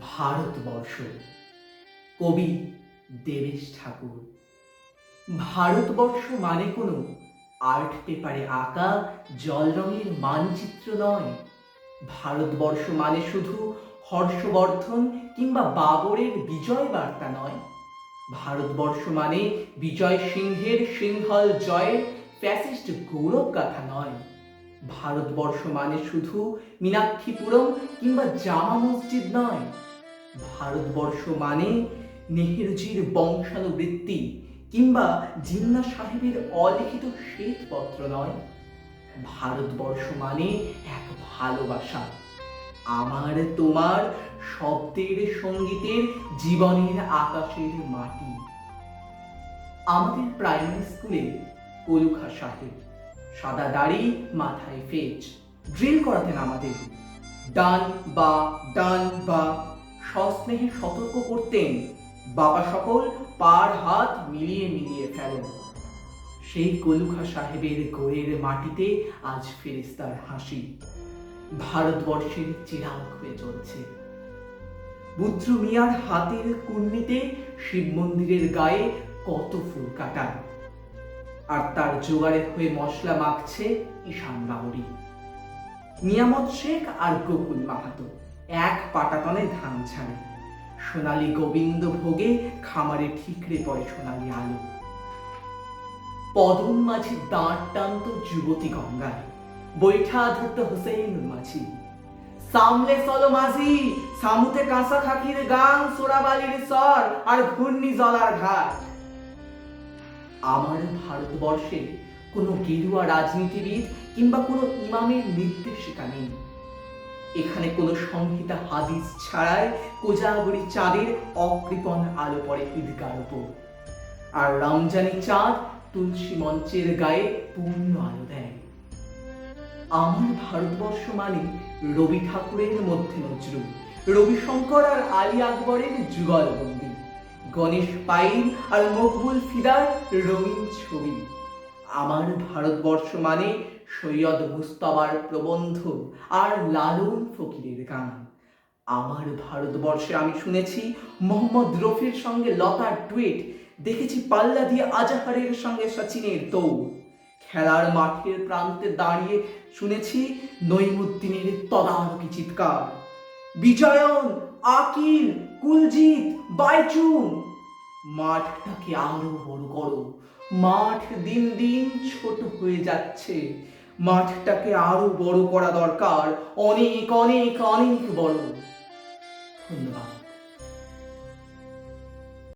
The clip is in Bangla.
ভারতবর্ষ। কবি দেবেশ ঠাকুর। ভারতবর্ষ মানে কোনো আর্ট পেপারে আঁকা, জল রঙের মানচিত্র নয়। ভারতবর্ষ মানে শুধু হর্ষবর্ধন কিংবা বাবরের বিজয় বার্তা নয়। ভারতবর্ষ মানে বিজয় সিংহের সিংহল জয়ের ফ্যাসিস্ট গৌরব গাথা নয়। ভারতবর্ষ মানে শুধু মীনাক্ষীপুরম কিংবা জামা মসজিদ নয়। ভারতবর্ষ মানে নেহেরুজির বংশানুবৃত্তি কিংবা জিন্না সাহেবের অলিখিত শ্বেতপত্র নয়। ভারতবর্ষ মানে এক ভালোবাসা। আমার তোমার শব্দের সঙ্গীতের জীবনের আকাশের মাটি। আমাদের প্রাইমারি স্কুলে কলুখা সাহেব সাদা দাড়ি, মাথায় ফেজ ড্রিল করাতেন আমাদের। ডান বা ডান বা, সস্নেহে সতর্ক করতেন। বাবা সকল পার হাত মিলিয়ে মিলিয়ে ফেলেন। সেই কলুখা সাহেবের গোড়ের মাটিতে আজ ফেরেস্তার হাসি। ভারতবর্ষের চিরাগ হয়ে চলছে। বুদ্র মিয়ার হাতের কুন্নিতে শিব মন্দিরের গায়ে কত ফুল কাটা। আর তার জোগাড়ে হয়ে মশলা মাখছে ঈশান বাউরি নিয়ামত শেখ আর গোকুল মাহাতো এক পাটাতনে ধান ছাড়ে। সোনালি গোবিন্দ ভোগে খামারে ঠিকরে পড়ে সোনালি আলো। পদম মাঝি দাঁড় টানত যুবতী গঙ্গায়। বৈঠা ধরত হোসেন মাঝি। সামলে চলো মাঝি, সামুতে কাঁসা খাকির গান সোরাবালির স্বর আর ঘূর্ণি জলার ঘাট। আমার ভারতবর্ষে কোনো গেরুয়া রাজনীতিবিদ কিংবা কোনো ইমামের নির্দেশিকা নেই। এখানে কোনো সংহিতা হাদিস ছাড়াই কোজাগরি চাঁদের অকৃপণ আলো পড়ে ঈদগার উপর আর রমজানি চাঁদ তুলসী মঞ্চের গায়ে পূর্ণ আলো দেয়। আমার ভারতবর্ষ মানে রবি ঠাকুরের মধ্যে নজরুল। রবিশঙ্কর আর আলী আকবরের যুগলবন্দি গণেশ পাইন আর মকবুল ফিদার রঙিন ছবি। আমার ভারতবর্ষ মানে সৈয়দ মুস্তাবার প্রবন্ধ আর লালন ফকিরের গান। আমার ভারতবর্ষে আমি শুনেছি, মোহাম্মদ রফির সঙ্গে লতার টুইট দেখেছি পাল্লা দিয়ে আজাহারের সঙ্গে সচিনের দৌড় খেলার মাঠের প্রান্তে দাঁড়িয়ে শুনেছি নইমুদ্দিনের তদারকি চিৎকার। বিজয়ন, আকিল, কুলজিৎ, বাইচুং। মাঠটাকে আরও বড় করো। মাঠ দিন দিন ছোট হয়ে যাচ্ছে। মাঠটাকে আরও বড় করা দরকার। অনেক অনেক অনেক বড়। ধন্যবাদ।